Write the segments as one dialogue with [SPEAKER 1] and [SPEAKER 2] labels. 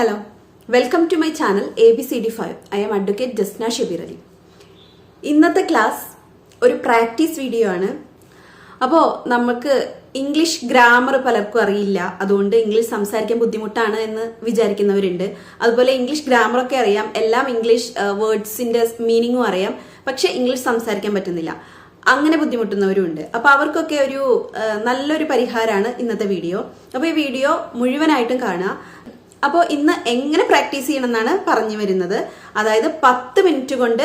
[SPEAKER 1] Hello welcome to my channel A B C D five I am advocate Jasna Shabeer Ali ഇന്നത്തെ class ഒരു practice video ആണ്. അപ്പോൾ നമുക്ക് English grammar പലർക്കും അറിയില്ല. അതുകൊണ്ട് ഇംഗ്ലീഷ് സംസാരിക്കാൻ ബുദ്ധിമുട്ടാണ് എന്ന് വിചാരിക്കുന്നവരുണ്ട്. അതുപോലെ ഇംഗ്ലീഷ് ഗ്രാമറൊക്കെ അറിയാം. എല്ലാം ഇംഗ്ലീഷ് വേർഡ്സിന്റെ മീനിങ്ങും അറിയാം. പക്ഷെ ഇംഗ്ലീഷ് സംസാരിക്കാൻ പറ്റുന്നില്ല. അങ്ങനെ ബുദ്ധിമുട്ടുന്നവരും ഉണ്ട് അപ്പൊ അവർക്കൊക്കെ ഒരു നല്ലൊരു പരിഹാരമാണ് ഇന്നത്തെ വീഡിയോ അപ്പൊ ഈ വീഡിയോ മുഴുവനായിട്ടും കാണുക. അപ്പോൾ ഇന്ന് എങ്ങനെ പ്രാക്ടീസ് ചെയ്യണമെന്നാണ് പറഞ്ഞു വരുന്നത്. അതായത് പത്ത് മിനിറ്റ് കൊണ്ട്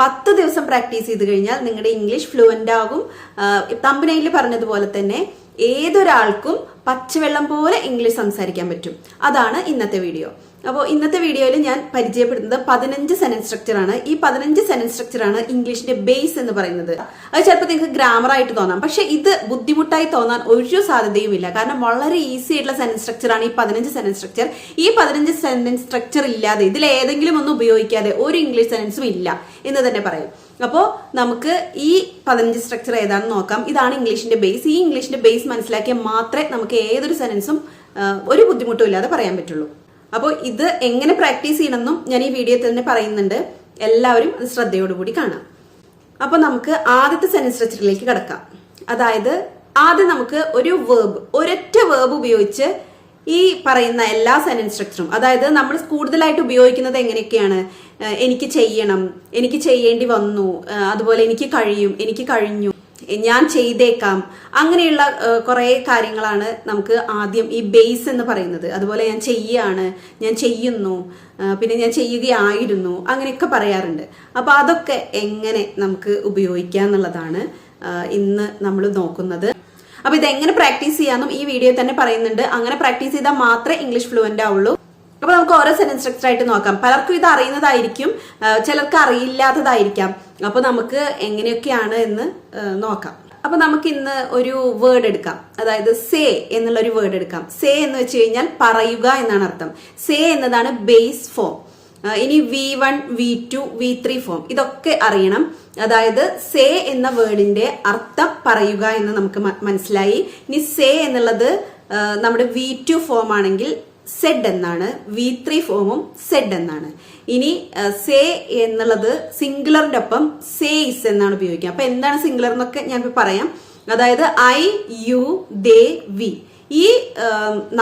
[SPEAKER 1] പത്ത് ദിവസം പ്രാക്ടീസ് ചെയ്ത് കഴിഞ്ഞാൽ നിങ്ങളുടെ ഇംഗ്ലീഷ് ഫ്ലുവന്റ് ആകും. തമ്പനയിൽ പറഞ്ഞതുപോലെ തന്നെ ഏതൊരാൾക്കും പച്ചവെള്ളം പോലെ ഇംഗ്ലീഷ് സംസാരിക്കാൻ പറ്റും. അതാണ് ഇന്നത്തെ വീഡിയോ. അപ്പോൾ ഇന്നത്തെ വീഡിയോയിൽ ഞാൻ പരിചയപ്പെടുന്നത് പതിനഞ്ച് സെന്റൻസ് സ്ട്രക്ചറാണ് ഈ പതിനഞ്ച് സെന്റൻസ് സ്ട്രക്ചറാണ് ഇംഗ്ലീഷിന്റെ ബേസ് എന്ന് പറയുന്നത്. അത് ചിലപ്പോൾ നിങ്ങൾക്ക് ഗ്രാമർ ആയിട്ട് തോന്നാം. പക്ഷേ ഇത് ബുദ്ധിമുട്ടായി തോന്നാൻ ഒരു സാധ്യതയും ഇല്ല. കാരണം വളരെ ഈസി ആയിട്ടുള്ള സെന്റൻസ് സ്ട്രക്ചറാണ് ഈ പതിനഞ്ച് സെന്റൻസ് സ്ട്രക്ചർ ഈ പതിനഞ്ച് സെന്റൻസ് സ്ട്രക്ചർ ഇല്ലാതെ ഇതിൽ ഏതെങ്കിലും ഒന്നും ഉപയോഗിക്കാതെ ഒരു ഇംഗ്ലീഷ് സെന്റൻസും ഇല്ല എന്ന് തന്നെ പറയും. അപ്പോൾ നമുക്ക് ഈ പതിനഞ്ച് സ്ട്രക്ചർ ഏതാണെന്ന് നോക്കാം. ഇതാണ് ഇംഗ്ലീഷിന്റെ ബേസ് ഈ ഇംഗ്ലീഷിന്റെ ബേസ് മനസ്സിലാക്കിയാൽ മാത്രമേ നമുക്ക് ഏതൊരു സെന്റൻസും ഒരു ബുദ്ധിമുട്ടും ഇല്ലാതെ പറയാൻ പറ്റുള്ളൂ. അപ്പോൾ ഇത് എങ്ങനെ പ്രാക്ടീസ് ചെയ്യണമെന്നും ഞാൻ ഈ വീഡിയോയിൽ തന്നെ പറയുന്നുണ്ട്. എല്ലാവരും അത് ശ്രദ്ധയോടുകൂടി കാണാം. അപ്പോൾ നമുക്ക് ആദ്യത്തെ സെന്റൻസ് സ്ട്രക്ചറിലേക്ക് കിടക്കാം. അതായത് ആദ്യം നമുക്ക് ഒരു വേർബ് ഒരൊറ്റ വേർബ് ഉപയോഗിച്ച് ഈ പറയുന്ന എല്ലാ സെന്റൻസ് സ്ട്രക്ചറും അതായത് നമ്മൾ കൂടുതലായിട്ട് ഉപയോഗിക്കുന്നത് എങ്ങനെയൊക്കെയാണ്? എനിക്ക് ചെയ്യണം എനിക്ക് ചെയ്യേണ്ടി വന്നു അതുപോലെ എനിക്ക് കഴിയും എനിക്ക് കഴിഞ്ഞു ഞാൻ ചെയ്തേക്കാം. അങ്ങനെയുള്ള കുറേ കാര്യങ്ങളാണ് നമുക്ക് ആദ്യം ഈ ബേസ് എന്ന് പറയുന്നത്. അതുപോലെ ഞാൻ ചെയ്യാണ് ഞാൻ ചെയ്യുന്നു പിന്നെ ഞാൻ ചെയ്യുകയായിരുന്നു അങ്ങനെയൊക്കെ പറയാറുണ്ട്. അപ്പോൾ അതൊക്കെ എങ്ങനെ നമുക്ക് ഉപയോഗിക്കാം എന്നുള്ളതാണ് ഇന്ന് നമ്മൾ നോക്കുന്നത്. അപ്പോൾ ഇത് എങ്ങനെ പ്രാക്ടീസ് ചെയ്യാമെന്നും ഈ വീഡിയോ തന്നെ പറയുന്നുണ്ട്. അങ്ങനെ പ്രാക്ടീസ് ചെയ്താൽ മാത്രമേ ഇംഗ്ലീഷ് ഫ്ലുവന്റ് ആവുള്ളൂ. അപ്പൊ നമുക്ക് ഓരോ സെന്റൻസ് സ്ട്രക്ചർ ആയിട്ട് നോക്കാം. പലർക്കും ഇത് അറിയുന്നതായിരിക്കും ചിലർക്ക് അറിയില്ലാത്തതായിരിക്കാം. അപ്പൊ നമുക്ക് എങ്ങനെയൊക്കെയാണ് എന്ന് നോക്കാം. അപ്പൊ നമുക്ക് ഇന്ന് ഒരു വേർഡ് എടുക്കാം. അതായത് സേ എന്നുള്ള ഒരു വേർഡ് എടുക്കാം. സേ എന്ന് വെച്ച് കഴിഞ്ഞാൽ പറയുക എന്നാണ് അർത്ഥം. സേ എന്നതാണ് ബേസ് ഫോം ഇനി V one V two V three form ഇതൊക്കെ അറിയണം. അതായത് സേ എന്ന വേർഡിന്റെ അർത്ഥം പറയുക എന്ന് നമുക്ക് മനസ്സിലായി. ഇനി സേ എന്നുള്ളത് നമ്മുടെ വി ടു ഫോം ആണെങ്കിൽ സെഡ് എന്നാണ്. വി ത്രീ ഫോമും സെഡ് എന്നാണ്. ഇനി സേ എന്നുള്ളത് സിംഗുലറിന്റെ ഒപ്പം സേസ് എന്നാണ് ഉപയോഗിക്കുക. അപ്പൊ എന്താണ് സിംഗുലർ എന്നൊക്കെ ഞാൻ പറയാം. അതായത് ഐ യു ദേ വി ഈ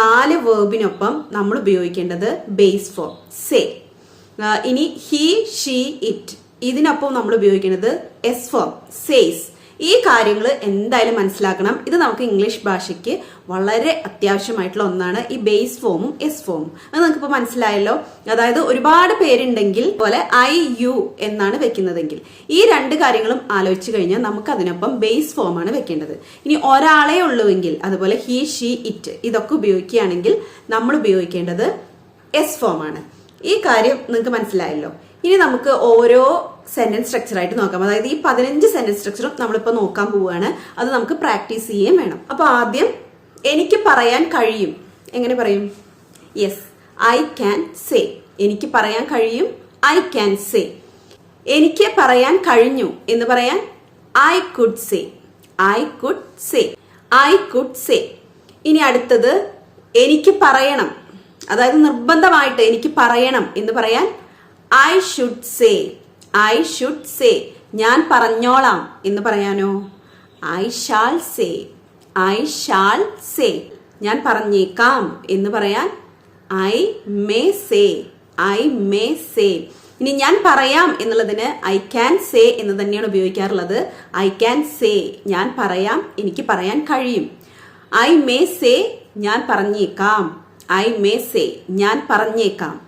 [SPEAKER 1] നാല് വേർബിനൊപ്പം നമ്മൾ ഉപയോഗിക്കേണ്ടത് ബേസ് ഫോം സേ ഇനി ഹി ഷീ ഇറ്റ് ഇതിനൊപ്പം നമ്മൾ ഉപയോഗിക്കേണ്ടത് എസ് ഫോം സേസ് ഈ കാര്യങ്ങൾ എന്തായാലും മനസ്സിലാക്കണം. ഇത് നമുക്ക് ഇംഗ്ലീഷ് ഭാഷയ്ക്ക് വളരെ അത്യാവശ്യമായിട്ടുള്ള ഒന്നാണ് ഈ ബേസ് ഫോമും എസ് ഫോമും അത് നമുക്കിപ്പോൾ മനസ്സിലായല്ലോ. അതായത് ഒരുപാട് പേരുണ്ടെങ്കിൽ പോലെ ഐ യു എന്നാണ് വെക്കുന്നതെങ്കിൽ ഈ രണ്ട് കാര്യങ്ങളും ആലോചിച്ച് കഴിഞ്ഞാൽ നമുക്ക് അതിനൊപ്പം ബേസ് ഫോമാണ് വെക്കേണ്ടത്. ഇനി ഒരാളെ ഉള്ളുവെങ്കിൽ അതുപോലെ ഹി ഷീ ഇറ്റ് ഇതൊക്കെ ഉപയോഗിക്കുകയാണെങ്കിൽ നമ്മൾ ഉപയോഗിക്കേണ്ടത് എസ് ഫോമാണ് ഈ കാര്യം നിങ്ങൾക്ക് മനസ്സിലായല്ലോ. ഇനി നമുക്ക് ഓരോ സെന്റൻസ് സ്ട്രക്ചർ ആയിട്ട് നോക്കാം. അതായത് ഈ പതിനഞ്ച് സെന്റൻസ് സ്ട്രക്ചറും നമ്മളിപ്പോൾ നോക്കാൻ പോവുകയാണ്. അത് നമുക്ക് പ്രാക്ടീസ് ചെയ്യുകയും വേണം. അപ്പൊ ആദ്യം എനിക്ക് പറയാൻ കഴിയും. എങ്ങനെ പറയും? യെസ് ഐ ക്യാൻ സേ എനിക്ക് പറയാൻ കഴിയും. ഐ ക്യാൻ സേ എനിക്ക് പറയാൻ കഴിഞ്ഞു എന്ന് പറയാൻ I could say I could say I could say ഇനി അടുത്തത് എനിക്ക് പറയണം. അതായത് നിർബന്ധമായിട്ട് എനിക്ക് പറയണം എന്ന് പറയാൻ I should say I should say ഞാൻ പറഞ്ഞോളാം എന്ന് പറയാനോ? I shall say I shall say ഞാൻ പറഞ്ഞേക്കാം എന്ന് പറയാൻ I may say I may say ഇനി ഞാൻ പറയാം എന്നുള്ളതിന് ഐ ക്യാൻ സേ എന്ന് തന്നെയാണ് ഉപയോഗിക്കാറുള്ളത്. ഐ ക്യാൻ സേ ഞാൻ പറയാം എനിക്ക് പറയാൻ കഴിയും. ഐ മേ സേ ഞാൻ പറഞ്ഞേക്കാം. ഐ മേ സേ ഞാൻ പറഞ്ഞേക്കാം.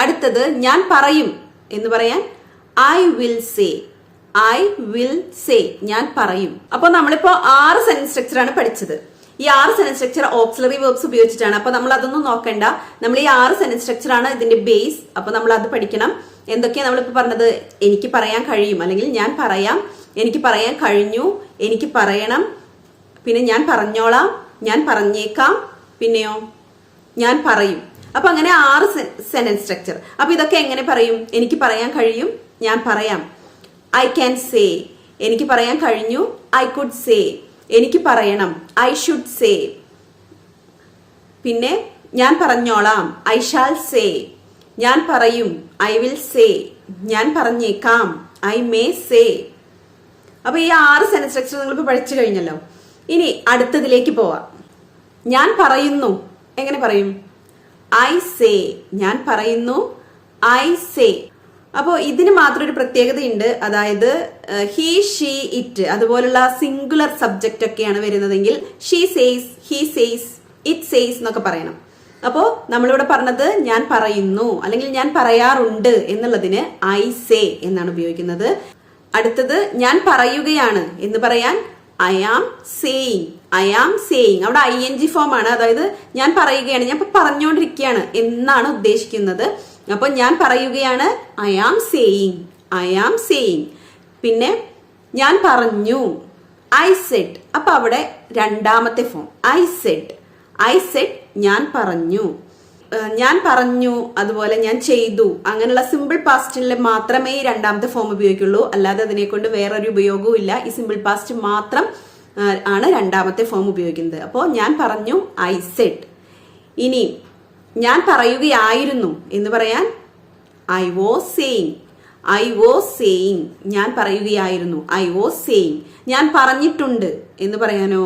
[SPEAKER 1] അടുത്തത് ഞാൻ പറയും എന്ന് പറയാൻ I will say I will say ഞാൻ പറയും. അപ്പോൾ നമ്മളിപ്പോ ആറ് സെൻസ് സ്ട്രക്ചർ ആണ് പഠിച്ചത്. ഈ ആറ് സെൻസ് സ്ട്രക്ചർ ഓക്സിലറി വേർബ്സ് ഉപയോഗിച്ചിട്ടാണ്. അപ്പൊ നമ്മൾ അതൊന്നും നോക്കണ്ട. നമ്മൾ ഈ ആറ് സെൻസ് സ്ട്രക്ചർ ആണ് ഇതിന്റെ ബേസ് അപ്പൊ നമ്മൾ അത് പഠിക്കണം. എന്തൊക്കെയാണ് നമ്മളിപ്പോ പറഞ്ഞത്? എനിക്ക് പറയാൻ കഴിയും. അല്ലെങ്കിൽ ഞാൻ പറയാം. എനിക്ക് പറയാൻ കഴിഞ്ഞു. എനിക്ക് പറയണം. പിന്നെ ഞാൻ പറഞ്ഞോളാം. ഞാൻ പറഞ്ഞേക്കാം. പിന്നെയോ? ഞാൻ പറയും. അപ്പൊ അങ്ങനെ ആറ് സെൻസ് സ്ട്രക്ചർ അപ്പൊ ഇതൊക്കെ എങ്ങനെ പറയും? എനിക്ക് പറയാൻ കഴിയും. ഞാൻ പറയാം. ഐ ക്യാൻ സേ എനിക്ക് പറയാൻ കഴിഞ്ഞു. ഐ കുഡ് സേ എനിക്ക് പറയണം. ഐ ഷുഡ് സേ പിന്നെ ഞാൻ പറഞ്ഞോളാം. ഐ ഷാൽ സേ ഞാൻ പറയും. ഐ വിൽ സേ ഞാൻ പറഞ്ഞേക്കാം. ഐ മേ സേ അപ്പൊ ഈ ആറ് സെൻസ് സ്ട്രക്ചർ നിങ്ങൾ ഇപ്പൊ പഠിച്ചു കഴിഞ്ഞല്ലോ. ഇനി അടുത്തതിലേക്ക് പോവാം. ഞാൻ പറയുന്നു. എങ്ങനെ പറയും? ഐ സേ ഞാൻ പറയുന്നു. ഐ സേ അപ്പോൾ ഇതിന് മാത്രം ഒരു പ്രത്യേകതയുണ്ട്. അതായത് ഹി ഷീ ഇറ്റ് അതുപോലുള്ള സിംഗുലർ സബ്ജക്റ്റ് ഒക്കെയാണ് വരുന്നതെങ്കിൽ she says he says it says എന്നൊക്കെ പറയണം. അപ്പോൾ നമ്മളിവിടെ പറഞ്ഞത് ഞാൻ പറയുന്നു അല്ലെങ്കിൽ ഞാൻ പറയാറുണ്ട് എന്നുള്ളതിന് ഐ സേ എന്നാണ് ഉപയോഗിക്കുന്നത്. അടുത്തത് ഞാൻ പറയുകയാണ് എന്ന് പറയാൻ I am saying I am saying അവിടെ ഐ എൻ ജി ഫോം ആണ്. അതായത് ഞാൻ പറയുകയാണ് ഞാൻ ഇപ്പൊ പറഞ്ഞുകൊണ്ടിരിക്കുകയാണ് എന്നാണ് ഉദ്ദേശിക്കുന്നത്. അപ്പൊ ഞാൻ പറയുകയാണ് I am saying I am saying പിന്നെ ഞാൻ പറഞ്ഞു ഐ സെഡ് അപ്പൊ അവിടെ രണ്ടാമത്തെ form I said I said ഞാൻ പറഞ്ഞു. ഞാൻ പറഞ്ഞു അതുപോലെ ഞാൻ ചെയ്തു. അങ്ങനെയുള്ള സിമ്പിൾ പാസ്റ്റിൽ മാത്രമേ ഈ രണ്ടാമത്തെ ഫോം ഉപയോഗിക്കുള്ളൂ. അല്ലാതെ അതിനെ കൊണ്ട് വേറൊരു ഉപയോഗവും ഇല്ല. ഈ സിമ്പിൾ പാസ്റ്റ് മാത്രം ആണ് രണ്ടാമത്തെ ഫോം ഉപയോഗിക്കുന്നത്. അപ്പോൾ ഞാൻ പറഞ്ഞു ഐ സെഡ് ഇനി ഞാൻ പറയുകയായിരുന്നു എന്ന് പറയാൻ I was saying I was saying ഞാൻ പറയുകയായിരുന്നു ഐ വാസ് സെയിങ് ഞാൻ പറഞ്ഞിട്ടുണ്ട് എന്ന് പറയാനോ?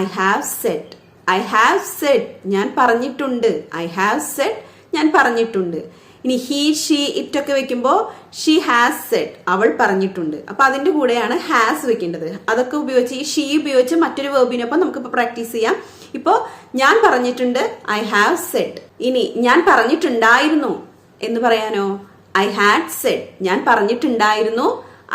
[SPEAKER 1] I have said I have said ഞാൻ പറഞ്ഞിട്ടുണ്ട് ഐ ഹാവ് സെറ്റ് ഞാൻ പറഞ്ഞിട്ടുണ്ട്. ഇനി ഹീ ഷീ ഇറ്റ് ഒക്കെ വെക്കുമ്പോൾ ഷീ ഹാസ് സെറ്റ് അവൾ പറഞ്ഞിട്ടുണ്ട്. അപ്പൊ അതിന്റെ കൂടെയാണ് ഹാസ് വെക്കേണ്ടത്. അതൊക്കെ ഉപയോഗിച്ച് ഈ ഷീ ഉപയോഗിച്ച് മറ്റൊരു വേർബിനൊപ്പം നമുക്കിപ്പോൾ പ്രാക്ടീസ് ചെയ്യാം. ഇപ്പോ ഞാൻ പറഞ്ഞിട്ടുണ്ട് ഐ ഹാവ് സെഡ് ഇനി ഞാൻ പറഞ്ഞിട്ടുണ്ടായിരുന്നു എന്ന് പറയാനോ? ഐ ഹാഡ് സെഡ് ഞാൻ പറഞ്ഞിട്ടുണ്ടായിരുന്നു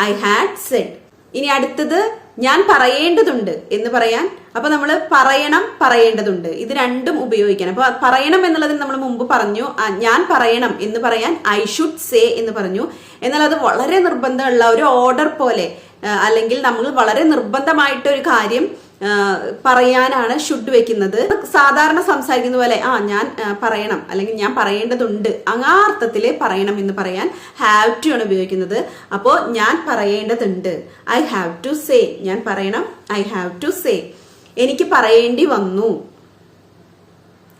[SPEAKER 1] ഐ ഹാഡ് സെഡ് ഇനി അടുത്തത് ഞാൻ പറയേണ്ടതുണ്ട് എന്ന് പറയാൻ. അപ്പൊ നമ്മൾ പറയണം പറയേണ്ടതുണ്ട്. ഇത് രണ്ടും ഉപയോഗിക്കണം. അപ്പൊ പറയണം എന്നുള്ളതിന് നമ്മൾ മുമ്പ് പറഞ്ഞു ഞാൻ പറയണം എന്ന് പറയാൻ ഐ ഷുഡ് സേ എന്ന് പറഞ്ഞു. എന്നാൽ അത് വളരെ നിർബന്ധമുള്ള ഒരു ഓർഡർ പോലെ അല്ലെങ്കിൽ നമ്മൾ വളരെ നിർബന്ധമായിട്ട് ഒരു കാര്യം പറയാനാണ് ഷുഡ് വെക്കുന്നത്. സാധാരണ സംസാരിക്കുന്ന പോലെ ആ ഞാൻ പറയണം അല്ലെങ്കിൽ ഞാൻ പറയേണ്ടതുണ്ട്. അങ്ങാർത്ഥത്തിൽ പറയണം എന്ന് പറയാൻ ഹാവ് ടു ആണ് ഉപയോഗിക്കുന്നത്. അപ്പോ ഞാൻ പറയേണ്ടതുണ്ട്. ഐ ഹാവ് ടു സേ ഞാൻ പറയണം. ഐ ഹാവ് ടു സേ എനിക്ക് പറയേണ്ടി വന്നു.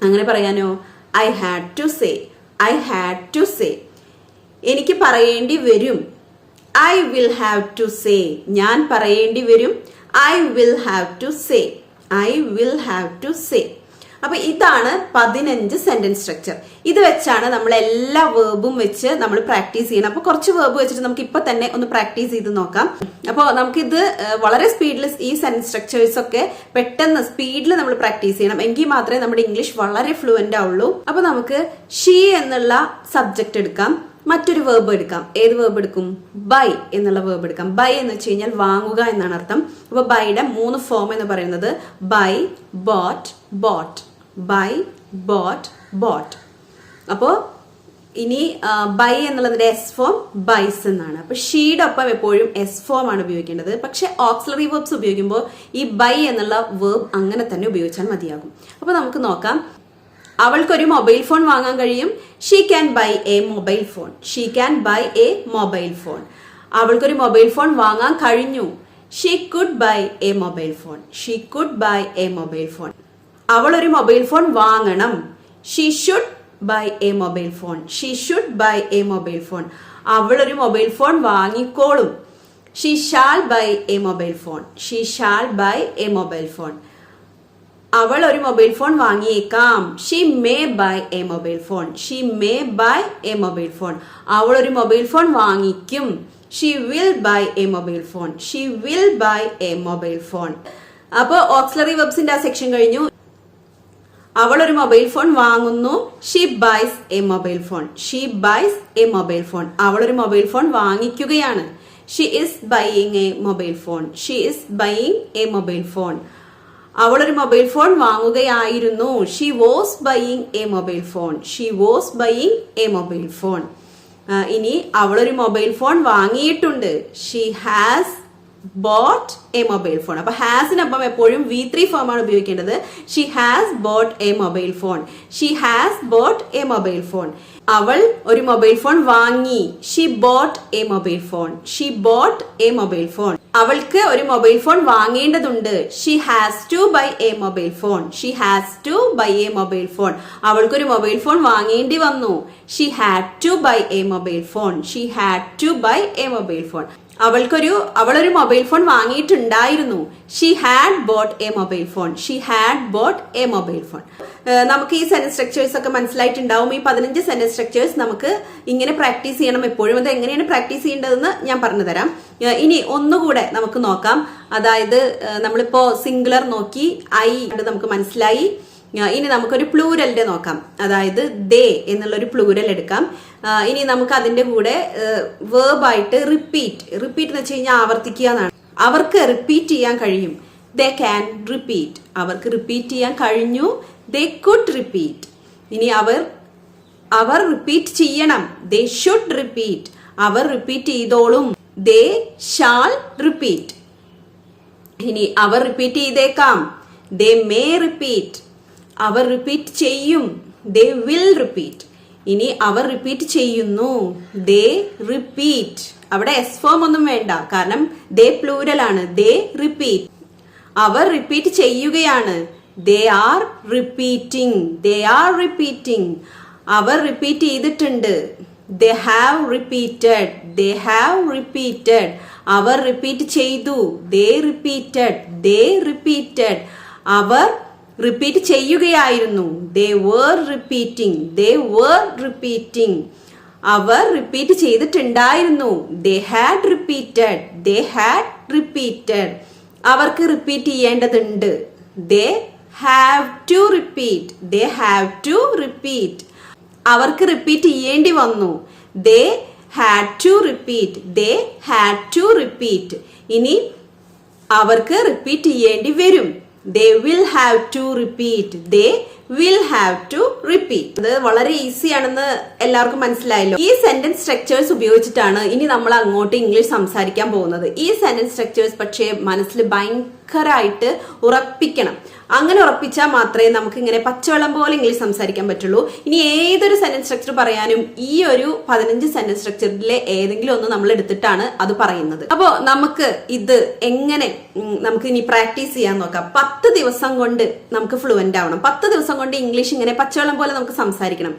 [SPEAKER 1] അങ്ങനെ പറയാനോ? I had to say I had to say എനിക്ക് പറയേണ്ടി വരും. I will have to say ഞാൻ പറയേണ്ടി വരും. I will have to say I will have to say അപ്പൊ ഇതാണ് പതിനഞ്ച് സെന്റൻസ് സ്ട്രക്ചർ ഇത് വെച്ചാണ് നമ്മൾ എല്ലാ വേർബും വെച്ച് നമ്മൾ പ്രാക്ടീസ് ചെയ്യണം. അപ്പൊ കുറച്ച് വേർബ് വെച്ചിട്ട് നമുക്ക് ഇപ്പൊ തന്നെ ഒന്ന് പ്രാക്ടീസ് ചെയ്ത് നോക്കാം. അപ്പോൾ നമുക്കിത് വളരെ സ്പീഡിൽ ഈ സെന്റൻസ് സ്ട്രക്ചേഴ്സ് ഒക്കെ പെട്ടെന്ന് സ്പീഡിൽ നമ്മൾ പ്രാക്ടീസ് ചെയ്യണം. എങ്കിൽ മാത്രമേ നമ്മുടെ ഇംഗ്ലീഷ് വളരെ ഫ്ലുവന്റ് ആവുള്ളൂ. അപ്പൊ നമുക്ക് ഷീ എന്നുള്ള സബ്ജക്ട് എടുക്കാം. മറ്റൊരു വേർബ് എടുക്കാം. ഏത് വേർബ് എടുക്കും? ബൈ എന്നുള്ള വേർബ് എടുക്കാം. ബൈ എന്ന് വെച്ച് കഴിഞ്ഞാൽ വാങ്ങുക എന്നാണ് അർത്ഥം. അപ്പൊ ബൈയുടെ മൂന്ന് ഫോം എന്ന് പറയുന്നത് buy bought bought buy bought bought അപ്പോൾ ഇനി ബൈ എന്നുള്ളതിന്റെ എസ് ഫോം ബൈസ് എന്നാണ്. അപ്പൊ ഷീയുടെ ഒപ്പം എപ്പോഴും എസ് ഫോം ആണ് ഉപയോഗിക്കേണ്ടത്. പക്ഷെ ഓക്സിലറി വേർബ്സ് ഉപയോഗിക്കുമ്പോൾ ഈ ബൈ എന്നുള്ള വേർബ് അങ്ങനെ തന്നെ ഉപയോഗിച്ചാൽ മതിയാകും. അപ്പൊ നമുക്ക് നോക്കാം. അവൾക്കൊരു മൊബൈൽ ഫോൺ വാങ്ങാൻ കഴിയും? She can buy a mobile phone she can buy a mobile phone അവൾക്കൊരു മൊബൈൽ ഫോൺ വാങ്ങാൻ കഴിഞ്ഞു. She could buy a mobile phone she could buy a mobile phone അവൾ ഒരു മൊബൈൽ ഫോൺ വാങ്ങണം. She should buy a mobile phone she should buy a mobile phone അവൾ ഒരു mobile phone വാങ്ങിക്കോളും. She shall buy a mobile phone she shall buy a mobile phone അവൾ ഒരു mobile phone വാങ്ങിയേക്കാം. She may buy a mobile phone she may buy a mobile phone അവൾ ഒരു mobile phone വാങ്ങിക്കും. She will buy a mobile phone she will buy a mobile phone അപ്പോൾ auxiliary വെബ്സിന്റെ ആ section കഴിഞ്ഞു. അവൾ ഒരു മൊബൈൽ ഫോൺ വാങ്ങുന്നു. She buys a mobile phone she buys a mobile phone അവൾ ഒരു mobile phone വാങ്ങിക്കുകയാണ്. She is buying a mobile phone she is buying a mobile phone അവൾ ഒരു mobile phone വാങ്ങുകയായിരുന്നു. She was buying a mobile phone she was buying a mobile phone ഇനി അവളൊരു mobile phone വാങ്ങിയിട്ടുണ്ട്. She has bought a mobile phone അപ്പൊ ഹാസിനൊപ്പം എപ്പോഴും V three form ആണ് ഉപയോഗിക്കേണ്ടത്. She has bought a mobile phone she has bought a mobile phone അവൾ ഒരു മൊബൈൽ ഫോൺ വാങ്ങി. She bought a mobile phone she bought a mobile phone അവൾക്ക് ഒരു mobile phone വാങ്ങേണ്ടതുണ്ട്. She has to buy a mobile phone she has to buy a mobile phone അവൾക്കൊരു mobile phone വാങ്ങേണ്ടി വന്നു. She had to buy a mobile phone she had to buy a mobile phone അവൾക്കൊരു അവളൊരു mobile phone വാങ്ങിയിട്ടുണ്ടായിരുന്നു. She had bought a mobile phone she had bought a mobile phone നമുക്ക് ഈ sentence structures ഒക്കെ മനസ്സിലായിട്ടുണ്ടാവും. ഈ പതിനഞ്ച് സെന്റൻസ് സ്ട്രക്ചേഴ്സ് നമുക്ക് ഇങ്ങനെ പ്രാക്ടീസ് ചെയ്യണം. എപ്പോഴും അത് എങ്ങനെയാണ് പ്രാക്ടീസ് ചെയ്യേണ്ടതെന്ന് ഞാൻ പറഞ്ഞു തരാം. ഇനി ഒന്നുകൂടെ നമുക്ക് നോക്കാം. അതായത് നമ്മളിപ്പോ സിംഗുലർ നോക്കി ഐ നമുക്ക് മനസ്സിലായി. ഇനി നമുക്കൊരു പ്ലൂരലിന്റെ നോക്കാം. അതായത് ദേ എന്നുള്ളൊരു പ്ലൂരൽ എടുക്കാം. ഇനി നമുക്ക് അതിന്റെ കൂടെ വേർബായിട്ട് റിപ്പീറ്റ് റിപ്പീറ്റ് എന്ന് വെച്ച് കഴിഞ്ഞാൽ ആവർത്തിക്കുക എന്നാണ്. അവർക്ക് റിപ്പീറ്റ് ചെയ്യാൻ കഴിയും. ദേ ക്യാൻ റിപ്പീറ്റ് അവർക്ക് റിപ്പീറ്റ് ചെയ്യാൻ കഴിഞ്ഞു. ദേ കുഡ് റിപ്പീറ്റ് ഇനി അവർ അവർ റിപ്പീറ്റ് ചെയ്യണം. ദേ ഷുഡ് റിപ്പീറ്റ് അവർ റിപ്പീറ്റ് ചെയ്തോളും. ദേ ഷാൾ റിപ്പീറ്റ് ഇനി അവർ റിപ്പീറ്റ് ചെയ്തേക്കാം. ദേ മേ റിപ്പീറ്റ് അവർ റിപ്പീറ്റ് ചെയ്യും. ദേ വിൽ റിപ്പീറ്റ് ഇനി അവർ റിപ്പീറ്റ് ചെയ്യുന്നു. ദേ റിപ്പീറ്റ് അവിടെ എസ് ഫോം ഒന്നും വേണ്ട. കാരണം ദേ പ്ലൂരൽ ആണ്. ദേ റിപ്പീറ്റ് അവർ റിപ്പീറ്റ് ചെയ്യുകയാണ്. They are repeating they are repeating our repeat ചെയ്തിട്ടുണ്ട്. They have repeated they have repeated our repeat ചെയ്തു. ദേ റിപ്പീറ്റഡ് ദേ റിപ്പീറ്റഡ് അവർ റിപ്പീറ്റ് ചെയ്യുകയായിരുന്നു. They were repeating they were repeating our repeat ചെയ്തിട്ടുണ്ടായിരുന്നു. They had repeated they had repeated അവർക്ക് repeat ചെയ്യേണ്ടതുണ്ട്. They have to repeat they have to repeat അവർക്ക് repeat ചെയ്യേണ്ടി വന്നു. They had to repeat they had to repeat ഇനി അവർക്ക് repeat ചെയ്യേണ്ടി വരും. They will have to repeat they will have to repeat അത് വളരെ ഈസി ആണെന്ന് എല്ലാവർക്കും മനസ്സിലായല്ലോ. ഈ സെന്റൻസ് സ്ട്രക്ചേഴ്സ് ഉപയോഗിച്ചിട്ടാണ് ഇനി നമ്മൾ അങ്ങോട്ട് ഇംഗ്ലീഷ് സംസാരിക്കാൻ പോകുന്നത്. ഈ സെന്റൻസ് സ്ട്രക്ചേഴ്സ് പക്ഷേ മനസ്സിൽ ഭയങ്കരമായിട്ട് ഉറപ്പിക്കണം. അങ്ങനെ ഉറപ്പിച്ചാൽ മാത്രമേ നമുക്ക് ഇങ്ങനെ പച്ചവെള്ളം പോലെ ഇംഗ്ലീഷ് സംസാരിക്കാൻ പറ്റുള്ളൂ. ഇനി ഏതൊരു സെന്റൻസ് സ്ട്രക്ചർ പറയാനും ഈ ഒരു പതിനഞ്ച് സെന്റൻസ് സ്ട്രക്ചറിലെ ഏതെങ്കിലും ഒന്ന് നമ്മൾ എടുത്തിട്ടാണ് അത് പറയുന്നത്. അപ്പോൾ നമുക്ക് ഇത് എങ്ങനെ നമുക്ക് ഇനി പ്രാക്ടീസ് ചെയ്യാൻ നോക്കാം. പത്ത് ദിവസം കൊണ്ട് നമുക്ക് ഫ്ലുവന്റ് ആവണം. പത്ത് ദിവസം കൊണ്ട് ഇംഗ്ലീഷ് ഇങ്ങനെ പച്ചവെള്ളം പോലെ നമുക്ക് സംസാരിക്കണം.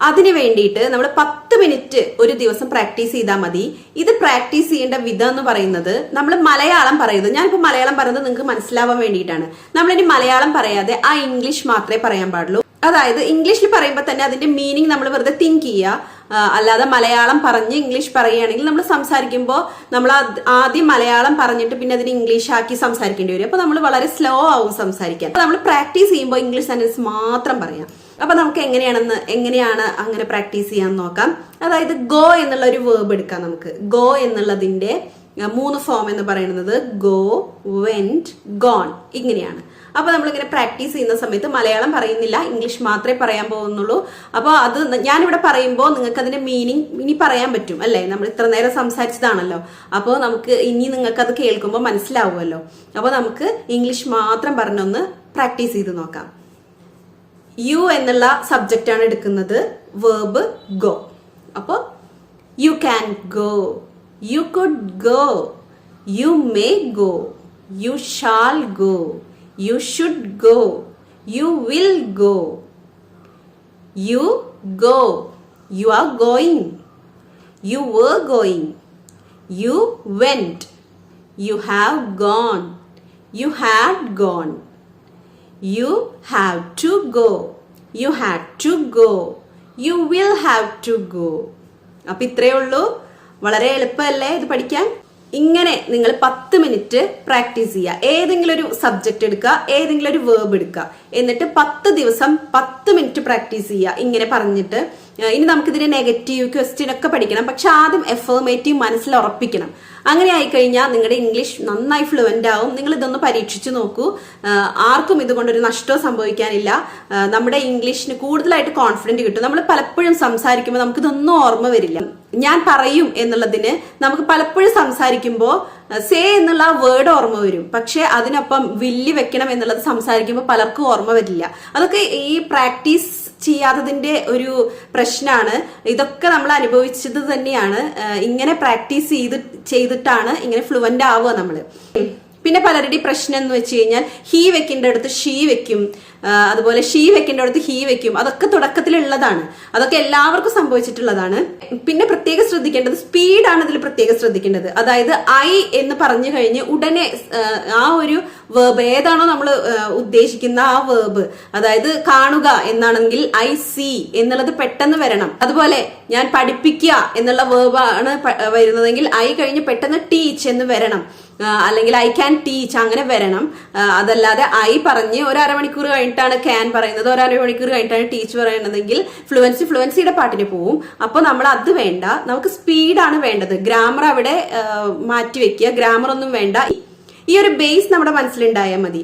[SPEAKER 1] അതിന് വേണ്ടിയിട്ട് നമ്മൾ പത്ത് മിനിറ്റ് ഒരു ദിവസം പ്രാക്ടീസ് ചെയ്താൽ മതി. ഇത് പ്രാക്ടീസ് ചെയ്യേണ്ട വിധം എന്ന് പറയുന്നത് നമ്മൾ മലയാളം പറയുന്നത്. ഞാനിപ്പോൾ മലയാളം പറയുന്നത് നിങ്ങൾക്ക് മനസ്സിലാവാൻ വേണ്ടിയിട്ടാണ്. നമ്മളിനി മലയാളം പറയാതെ ആ ഇംഗ്ലീഷ് മാത്രമേ പറയാൻ പാടുള്ളൂ. അതായത് ഇംഗ്ലീഷിൽ പറയുമ്പോൾ തന്നെ അതിന്റെ മീനിങ് നമ്മൾ വെറുതെ തിങ്ക് ചെയ്യുക അല്ലാതെ മലയാളം പറഞ്ഞ് ഇംഗ്ലീഷ് പറയുകയാണെങ്കിൽ നമ്മൾ സംസാരിക്കുമ്പോൾ നമ്മൾ ആദ്യം മലയാളം പറഞ്ഞിട്ട് പിന്നെ അതിന് ഇംഗ്ലീഷ് ആക്കി സംസാരിക്കേണ്ടി വരും. അപ്പോൾ നമ്മൾ വളരെ സ്ലോ ആവും സംസാരിക്കാൻ. അപ്പോൾ നമ്മൾ പ്രാക്ടീസ് ചെയ്യുമ്പോൾ ഇംഗ്ലീഷ് സെന്റൻസ് മാത്രം പറയാം. അപ്പൊ നമുക്ക് എങ്ങനെയാണെന്ന് എങ്ങനെയാണ് അങ്ങനെ പ്രാക്ടീസ് ചെയ്യാൻ നോക്കാം. അതായത് ഗോ എന്നുള്ള ഒരു വേർബ് എടുക്കാം നമുക്ക്. ഗോ എന്നുള്ളതിന്റെ മൂന്ന് ഫോം എന്ന് പറയുന്നത് ഗോ വെന്റ് ഗോൺ ഇങ്ങനെയാണ്. അപ്പൊ നമ്മളിങ്ങനെ പ്രാക്ടീസ് ചെയ്യുന്ന സമയത്ത് മലയാളം പറയുന്നില്ല ഇംഗ്ലീഷ് മാത്രമേ പറയാൻ പോകുന്നുള്ളൂ. അപ്പോൾ അത് ഞാനിവിടെ പറയുമ്പോൾ നിങ്ങൾക്ക് അതിന്റെ മീനിങ് ഇനി പറയാൻ പറ്റും അല്ലേ? നമ്മൾ ഇത്ര നേരം സംസാരിച്ചതാണല്ലോ. അപ്പോൾ നമുക്ക് ഇനി നിങ്ങൾക്ക് അത് കേൾക്കുമ്പോൾ മനസ്സിലാവുമല്ലോ. അപ്പോൾ നമുക്ക് ഇംഗ്ലീഷ് മാത്രം പറഞ്ഞൊന്ന് പ്രാക്ടീസ് ചെയ്ത് നോക്കാം. യു എന്നുള്ള സബ്ജക്റ്റ് ആണ് എടുക്കുന്നത് വേർബ് ഗോ അപ്പോൾ you can go you could go you may go you shall go you should go you will go you go you are going you were going you went you have gone you had gone You have to go. You had to go. You will have to go. അപ്പം ഇത്രയേ ഉള്ളൂ. വളരെ എളുപ്പമല്ലേ ഇത് പഠിക്കാൻ? ഇങ്ങനെ നിങ്ങൾ പത്ത് മിനിറ്റ് പ്രാക്ടീസ് ചെയ്യുക. ഏതെങ്കിലും ഒരു സബ്ജക്റ്റ് എടുക്കുക ഏതെങ്കിലും ഒരു വേർബ് എടുക്കുക. എന്നിട്ട് പത്ത് ദിവസം പത്ത് മിനിറ്റ് പ്രാക്ടീസ് ചെയ്യുക. ഇങ്ങനെ പറഞ്ഞിട്ട് ഇനി നമുക്കിതിന്റെ നെഗറ്റീവ് ക്വസ്റ്റ്യൻ ഒക്കെ പഠിക്കണം. പക്ഷെ ആദ്യം എഫേമേറ്റീവ് മനസ്സിൽ ഉറപ്പിക്കണം. അങ്ങനെ ആയിക്കഴിഞ്ഞാൽ നിങ്ങളുടെ ഇംഗ്ലീഷ് നന്നായി ഫ്ലുവന്റ് ആവും. നിങ്ങൾ ഇതൊന്ന് പരീക്ഷിച്ചു നോക്കൂ. ആർക്കും ഇതുകൊണ്ടൊരു നഷ്ടവും സംഭവിക്കാനില്ല. നമ്മുടെ ഇംഗ്ലീഷിന് കൂടുതലായിട്ട് കോൺഫിഡന്റ് കിട്ടും. നമ്മൾ പലപ്പോഴും സംസാരിക്കുമ്പോൾ നമുക്കിതൊന്നും ഓർമ്മ വരില്ല. ഞാൻ പറയും എന്നുള്ളതിന് നമുക്ക് പലപ്പോഴും സംസാരിക്കുമ്പോൾ സേ എന്നുള്ള വേർഡ് ഓർമ്മ വരും. പക്ഷെ അതിനൊപ്പം വില്ലി വെക്കണം എന്നുള്ളത് സംസാരിക്കുമ്പോൾ പലർക്കും ഓർമ്മ വരില്ല. അതൊക്കെ ഈ പ്രാക്ടീസ് ചെയ്യാത്തതിന്റെ ഒരു പ്രശ്നമാണ് ഇതൊക്കെ നമ്മൾ അനുഭവിച്ചത് തന്നെയാണ്. ഇങ്ങനെ പ്രാക്ടീസ് ചെയ്ത് ചെയ്തിട്ടാണ് ഇങ്ങനെ ഫ്ലുവന്റ് ആവുക നമ്മൾ പിന്നെ പലരുടെയും പ്രശ്നം എന്ന് വെച്ച് കഴിഞ്ഞാൽ ഹീ വെക്കിന്റെ അടുത്ത് ഷീ വെക്കും. അതുപോലെ ഷീ വെക്കേണ്ട അടുത്ത് ഹീ വെക്കും. അതൊക്കെ തുടക്കത്തിലുള്ളതാണ്. അതൊക്കെ എല്ലാവർക്കും സംഭവിച്ചിട്ടുള്ളതാണ്. പിന്നെ പ്രത്യേകം ശ്രദ്ധിക്കേണ്ടത് സ്പീഡാണ് ഇതിൽ പ്രത്യേകം ശ്രദ്ധിക്കേണ്ടത്. അതായത് ഐ എന്ന് പറഞ്ഞു കഴിഞ്ഞ് ഉടനെ ആ, ഒരു വേർബ് ഏതാണോ നമ്മൾ ഉദ്ദേശിക്കുന്ന ആ വേർബ് അതായത് കാണുക എന്നാണെങ്കിൽ ഐ സി എന്നുള്ളത് പെട്ടെന്ന് വരണം. അതുപോലെ ഞാൻ പഠിപ്പിക്കുക എന്നുള്ള വേർബാണ് വരുന്നതെങ്കിൽ ഐ കഴിഞ്ഞ് പെട്ടെന്ന് ടീച്ച് എന്ന് വരണം. അല്ലെങ്കിൽ ഐ ക്യാൻ ടീച്ച് അങ്ങനെ വരണം. അതല്ലാതെ ഐ പറഞ്ഞ് ഒരു അരമണിക്കൂർ കഴിഞ്ഞിട്ടാണ് ക്യാൻ പറയുന്നത്. ഒരു അരമണിക്കൂർ കഴിഞ്ഞിട്ടാണ് ടീച്ചർ പറയുന്നതെങ്കിൽ ഫ്ലുവൻസി ഫ്ലുവൻസിയുടെ പാട്ടിന് പോവും. അപ്പോൾ നമ്മൾ അത് വേണ്ട. നമുക്ക് സ്പീഡാണ് വേണ്ടത്. ഗ്രാമർ അവിടെ മാറ്റിവെക്കുക. മാറ്റി വെക്കുക ഗ്രാമർ ഒന്നും വേണ്ട. ഈ ഒരു ബേസ് നമ്മുടെ മനസ്സിലുണ്ടായാൽ മതി.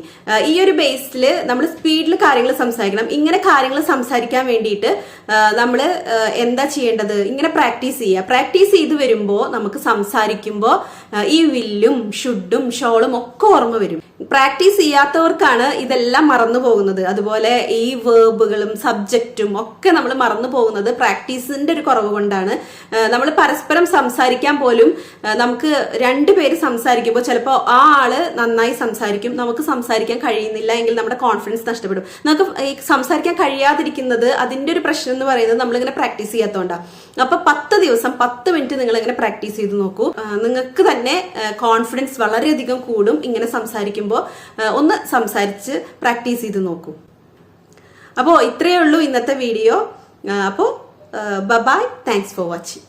[SPEAKER 1] ഈ ഒരു ബേസിൽ നമ്മൾ സ്പീഡിൽ കാര്യങ്ങൾ സംസാരിക്കണം. ഇങ്ങനെ കാര്യങ്ങൾ സംസാരിക്കാൻ വേണ്ടിയിട്ട് നമ്മൾ എന്താ ചെയ്യേണ്ടത്? ഇങ്ങനെ പ്രാക്ടീസ് ചെയ്യുക പ്രാക്ടീസ് ചെയ്ത് വരുമ്പോൾ നമുക്ക് സംസാരിക്കുമ്പോൾ ഈ വില്ലും ഷുഡും ഷോളും ഒക്കെ ഓർമ്മ വരും. പ്രാക്ടീസ് ചെയ്യാത്തവർക്കാണ് ഇതെല്ലാം മറന്നു പോകുന്നത്. അതുപോലെ ഈ വേർബുകളും സബ്ജക്റ്റും ഒക്കെ നമ്മൾ മറന്നു പോകുന്നത് പ്രാക്ടീസിന്റെ ഒരു കുറവ് കൊണ്ടാണ്. നമ്മൾ പരസ്പരം സംസാരിക്കാൻ പോലും നമുക്ക് രണ്ടുപേര് സംസാരിക്കുമ്പോൾ ചിലപ്പോൾ ആ ആൾ നന്നായി സംസാരിക്കും. നമുക്ക് സംസാരിക്കാൻ കഴിയുന്നില്ല എങ്കിൽ നമ്മുടെ കോൺഫിഡൻസ് നഷ്ടപ്പെടും. നമുക്ക് സംസാരിക്കാൻ കഴിയാതിരിക്കുന്നത് അതിന്റെ ഒരു പ്രശ്നം എന്ന് പറയുന്നത് നമ്മളിങ്ങനെ പ്രാക്ടീസ് ചെയ്യാത്തതുകൊണ്ടാണ് അപ്പൊ പത്ത് ദിവസം പത്ത് മിനിറ്റ് നിങ്ങൾ ഇങ്ങനെ പ്രാക്ടീസ് ചെയ്ത് നോക്കൂ. നിങ്ങൾക്ക് തന്നെ കോൺഫിഡൻസ് വളരെയധികം കൂടും ഇങ്ങനെ സംസാരിക്കുമ്പോൾ ഒന്ന് സംസാരിച്ച് പ്രാക്ടീസ് ചെയ്ത് നോക്കൂ. അപ്പോൾ ഇത്രയേ ഉള്ളൂ ഇന്നത്തെ വീഡിയോ അപ്പോൾ ബബായ് താങ്ക്സ് ഫോർ വാച്ചിങ്